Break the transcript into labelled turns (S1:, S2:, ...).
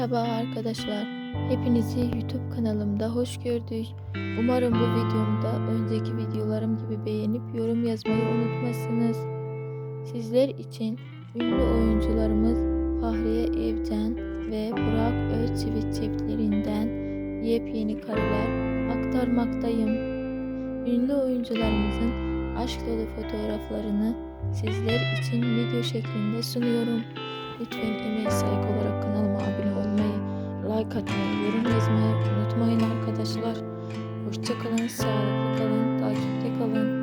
S1: Merhaba arkadaşlar. Hepinizi YouTube kanalımda hoş gördük. Umarım bu videomu da önceki videolarım gibi beğenip yorum yazmayı unutmazsınız. Sizler için ünlü oyuncularımız Fahriye Evcen ve Burak Özçivit çiftlerinden yepyeni kareler aktarmaktayım. Ünlü oyuncularımızın aşk dolu fotoğraflarını sizler için video şeklinde sunuyorum. Lütfen emeğe saygı like atmayı, yorum yazmayı unutmayın arkadaşlar. Hoşçakalın, sağlıklı kalın, takipte kalın.